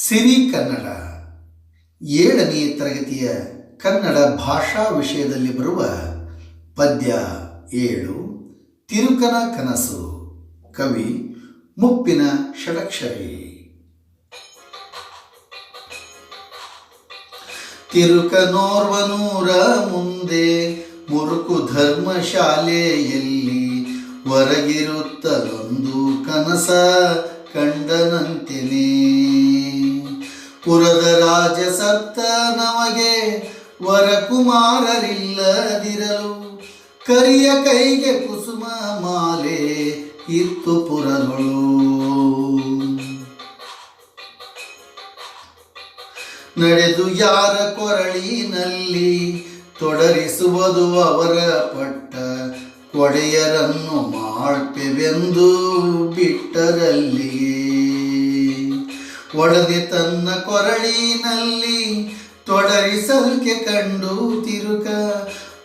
ಸಿರಿ ಕನ್ನಡ. ಏಳನೇ ತರಗತಿಯ ಕನ್ನಡ ಭಾಷಾ ವಿಷಯದಲ್ಲಿ ಬರುವ ಪದ್ಯ ಏಳು, ತಿರುಕನ ಕನಸು, ಕವಿ ಮುಪ್ಪಿನ ಷಡಕ್ಷರಿ. ತಿರುಕನೋರ್ವನೂರ ಮುಂದೆ ಮುರುಕು ಧರ್ಮಶಾಲೆಯಲ್ಲಿ ಹೊರಗಿರುತ್ತದೊಂದು ಕನಸ ಕಂಡನಂತೆನೆ. ಪುರದ ರಾಜ ಸತ್ತ ನಮಗೆ ವರಕುಮಾರರಿಲ್ಲದಿರಲು. ಕರಿಯ ಕೈಗೆ ಕುಸುಮ ಮಾಲೆ ಇತ್ತು ಪುರಗಳು ನಡೆದು ಯಾರ ಕೊರಳಿನಲ್ಲಿ ತೊಡರಿಸುವುದು ಅವರ ಪಟ್ಟ. ಕೊಡೆಯರನ್ನು ಮಾಡ್ಪೆವೆಂದು ಬಿಟ್ಟರಲ್ಲಿಯೇ ಒಡದೆ ತನ್ನ ಕೊರಳಿನಲ್ಲಿ ತೊಡರಿಸಲ್ಕೆ ಕಂಡು ತಿರುಕ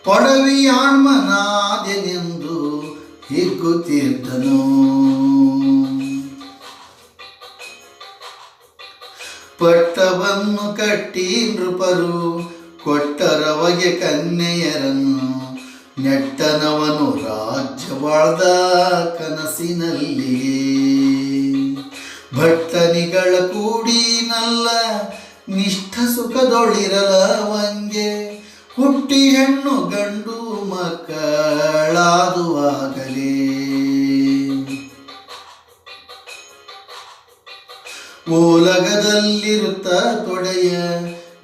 ಪೊಡವಿಯಾಣ್ಮನಾದೆನೆಂದು ಹಿಗ್ಗುತ್ತಿದ್ದನು ಪಟ್ಟವನ್ನು ಕಟ್ಟಿ ನೃಪರು ಕೊಟ್ಟರವಗೆ ಕನ್ಯೆಯರನ್ನು, ನೆಟ್ಟನವನು ರಾಜ್ಯವಾಳ್ದ ಕನಸಿನಲ್ಲಿಯೇ ಭಟ್ಟನಿಗಳ ಕೂಡಿನಲ್ಲ ನಿಷ್ಠ ಸುಖದೊಳಿರಲವಂಗೆ ಹುಟ್ಟಿ ಹೆಣ್ಣು ಗಂಡು ಮಕ್ಕಳಾದುವಾಗಲೇ. ಓಲಗದಲ್ಲಿರುತ್ತ ತೊಡೆಯ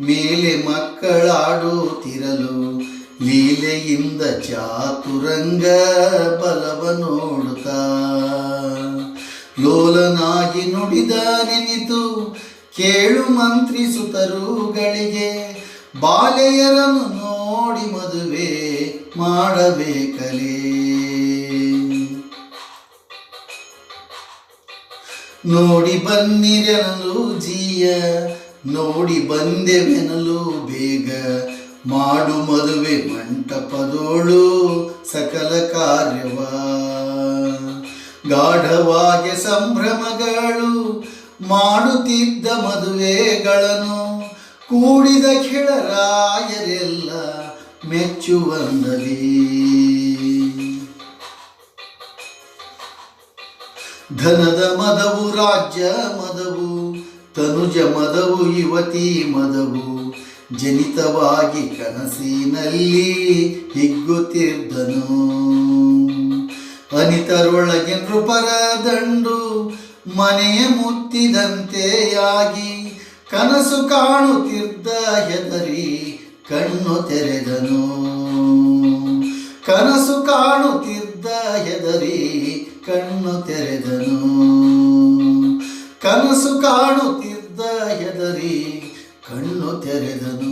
ಮೇಲೆ ಮಕ್ಕಳಾಡುತ್ತಿರಲು ಲೀಲೆಯಿಂದ ಚಾತುರಂಗ ಬಲವ ನೋಡುತ್ತಾ. ಲೋಲನಾಗಿ ನುಡಿದ ನೆನಿತು ಕೇಳು ಮಂತ್ರಿಸುತರುಗಳಿಗೆ ಬಾಲೆಯರನ್ನು ನೋಡಿ ಮದುವೆ ಮಾಡಬೇಕಲೇ. ನೋಡಿ ಬನ್ನಿರೆನಲು ಜೀಯ, ನೋಡಿ ಬಂದೆವೆನಲು ಬೇಗ. ಮಾಡು ಮದುವೆ ಮಂಟಪದೋಳು ಸಕಲ ಕಾರ್ಯವ ಗಾಢವಾಗಿ ಸಂಭ್ರಮಗಳು ಮಾಡುತ್ತಿದ್ದ ಮದುವೆಗಳನ್ನು ಕೂಡಿದ ಕೆಳರಾಯರೆಲ್ಲ ಮೆಚ್ಚುವಂದಲಿ ಧನದ ಮದವು, ರಾಜ್ಯ ಮದವು, ತನುಜ ಮದವು, ಯುವತಿ ಮದವು, ಜನಿತವಾಗಿ ಕನಸಿನಲ್ಲಿ ಹಿಗ್ಗುತ್ತಿದ್ದನು. ಅನಿತರೊಳಗೆ ನೃಪರ ದಂಡು ಮನೆಯ ಮುತ್ತಿದಂತೆಯಾಗಿ ಕನಸು ಕಾಣುತ್ತಿದ್ದ ಹೆದರಿ ಕಣ್ಣು ತೆರೆದನು. ಕನಸು ಕಾಣುತ್ತಿದ್ದ ಹೆದರಿ ಕಣ್ಣು ತೆರೆದನು. ಕನಸು ಕಾಣುತ್ತಿದ್ದ ಹೆದರಿ ಕಣ್ಣು ತೆರೆದನು.